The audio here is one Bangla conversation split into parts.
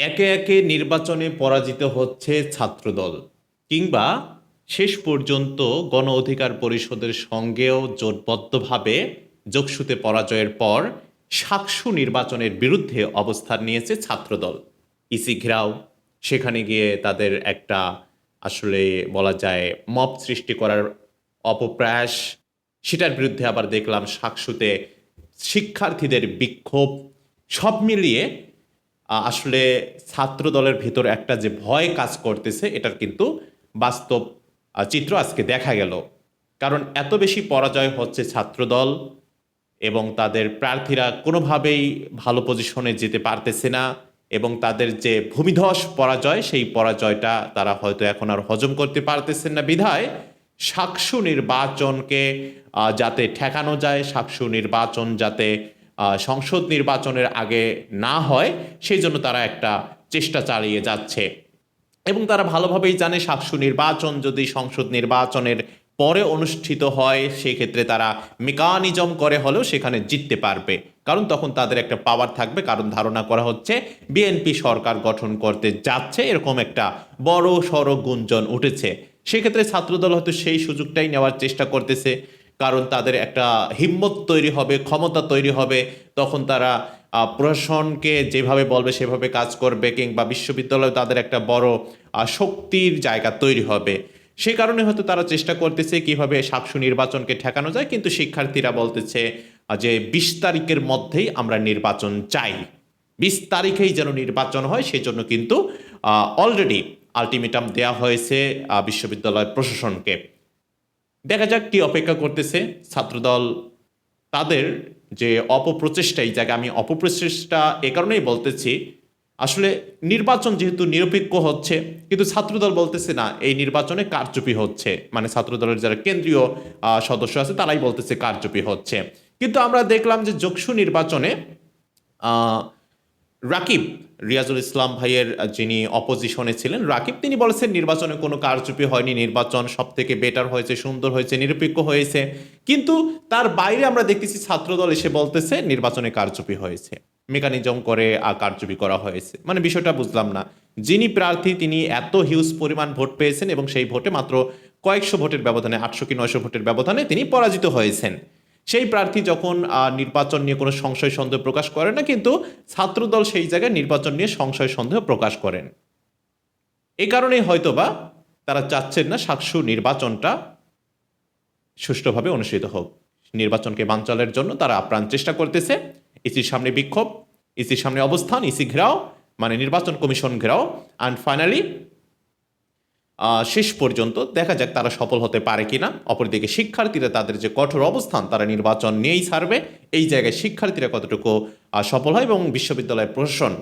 একে একে নির্বাচনে পরাজিত হচ্ছে ছাত্রদল কিংবা শেষ পর্যন্ত গণ অধিকার পরিষদের সঙ্গেও জোটবদ্ধভাবে যোগসূতে পরাজয়ের পর সাকসু নির্বাচনের বিরুদ্ধে অবস্থান নিয়েছে ছাত্রদল। ইসি ঘেরাও, সেখানে গিয়ে তাদের একটা আসলে বলা যায় মপ সৃষ্টি করার অপপ্রয়াস, সেটার বিরুদ্ধে আবার দেখলাম সাকসুতে শিক্ষার্থীদের বিক্ষোভ, সব মিলিয়ে আসলে ছাত্র দলের ভিতর একটা যে ভয় কাজ করতেছে, এটার কিন্তু বাস্তব চিত্র আজকে দেখা গেল। কারণ এত বেশি পরাজয় হচ্ছে ছাত্রদল এবং তাদের প্রার্থীরা কোনোভাবেই ভালো পজিশনে যেতে পারতেছে না এবং তাদের যে ভূমিধস পরাজয়, সেই পরাজয়টা তারা হয়তো এখন আর হজম করতে পারতেছেন না। বিধায় সাকসু নির্বাচনকে যাতে ঠেকানো যায় সাকসু নির্বাচন যাতে সংসদ নির্বাচনের আগে না হয় সেই জন্য তারা একটা চেষ্টা চালিয়ে যাচ্ছে। এবং তারা ভালোভাবেই জানে সাকসু নির্বাচন যদি সংসদ নির্বাচনের পরে অনুষ্ঠিত হয়, সেক্ষেত্রে তারা মেকানিজম করে হলেও সেখানে জিততে পারবে। কারণ তখন তাদের একটা পাওয়ার থাকবে, কারণ ধারণা করা হচ্ছে বিএনপি সরকার গঠন করতে যাচ্ছে, এরকম একটা বড় সড় গুঞ্জন উঠেছে। সেক্ষেত্রে ছাত্রদল হয়তো সেই সুযোগটাই নেওয়ার চেষ্টা করতেছে। কারণ তাদের একটা হিম্মত তৈরি হবে, ক্ষমতা তৈরি হবে, তখন তারা প্রশাসনকে যেভাবে বলবে, সেভাবে কাজ করবে কিংবা বিশ্ববিদ্যালয়ে তাদের একটা বড় শক্তির জায়গা তৈরি হবে। সে কারণে হয়তো তারা চেষ্টা করতেছে কীভাবে সাকসু নির্বাচনকে ঠেকানো যায়, কিন্তু শিক্ষার্থীরা বলতেছে যে বিশ তারিখের মধ্যেই আমরা নির্বাচন চাই। বিশ তারিখেই যেন নির্বাচন হয়, সেজন্য কিন্তু অলরেডি আলটিমেটাম দেয়া হয়েছে বিশ্ববিদ্যালয় প্রশাসনকে। দেখা যাক কি অপেক্ষা করতেছে ছাত্রদল। তাদের যে অপপ্রচেষ্টা, এই জায়গায় আমি অপপ্রচেষ্টা এ কারণেই বলতেছি, আসলে নির্বাচন যেহেতু নিরপেক্ষ হচ্ছে, কিন্তু ছাত্রদল বলতেছে না, এই নির্বাচনে কারচুপি হচ্ছে। মানে ছাত্রদলের যারা কেন্দ্রীয় সদস্য আছে, তারাই বলতেছে কারচুপি হচ্ছে। কিন্তু আমরা দেখলাম যে যোগসু নির্বাচনে রাকিব, রিয়াজুল ইসলাম ভাইয়ের যিনি অপোজিশনে ছিলেন, রাকিব, তিনি বলেছেন নির্বাচনে কোনো কারচুপি হয়নি, নির্বাচন সব থেকে বেটার হয়েছে, সুন্দর হয়েছে, নিরপেক্ষ হয়েছে। কিন্তু তার বাইরে আমরা দেখতেছি ছাত্রদল এসে বলতেছে, নির্বাচনে কারচুপি হয়েছে, মেকানিজম করে কারচুপি করা হয়েছে। মানে বিষয়টা বুঝলাম না। যিনি প্রার্থী, তিনি এত হিউজ পরিমাণ ভোট পেয়েছেন এবং সেই ভোটে মাত্র কয়েকশো ভোটের ব্যবধানে, আটশো কি নয়শো ভোটের ব্যবধানে তিনি পরাজিত হয়েছেন। সেই প্রার্থী যখন নির্বাচন নিয়ে কোনো সংশয় সন্দেহ প্রকাশ করে না, কিন্তু ছাত্রদল সেই জায়গায় নির্বাচন নিয়ে সংশয় সন্দেহ প্রকাশ করেন। এই কারণেই হয়তোবা তারা চাচ্ছেন না সাকসু নির্বাচনটা সুষ্ঠুভাবে অনুষ্ঠিত হোক। নির্বাচনকে বানচালের জন্য তারা আপ্রাণ চেষ্টা করতেছে। ইসির সামনে বিক্ষোভ, ইসির সামনে অবস্থান, ইসি ঘেরাও মানে নির্বাচন কমিশন ঘেরাও অ্যান্ড ফাইনালি শেষ পর্যন্ত দেখা যাক তারা সফল হতে পারে কিনা। অপরদিকে শিক্ষার্থীরা তাদের যে কঠোর অবস্থান, তারা নির্বাচন নিয়েই ছাড়বে। এই জায়গায় শিক্ষার্থীরা কতটুকু সফল হয় এবং বিশ্ববিদ্যালয় প্রশাসন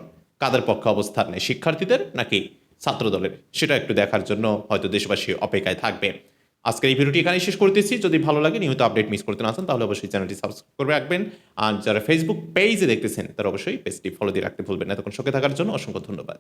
কাদের পক্ষে অবস্থান নেয়, শিক্ষার্থীদের নাকি ছাত্রদলের? সেটা একটু দেখার জন্য হয়তো দেশবাসী অপেক্ষায় থাকবে। আজকের এই ভিডিওটি এখানেই শেষ করতেছি। যদি ভালো লাগে, নিয়মিত আপডেট মিস করতে না চান, তাহলে অবশ্যই চ্যানেলটি সাবস্ক্রাইব করে রাখবেন। আর যারা ফেসবুক পেজে দেখতেছেন, তারা অবশ্যই পেজটি ফলো দিয়ে রাখতে ভুলবেন না। তখন সঙ্গে থাকার জন্য অসংখ্য ধন্যবাদ।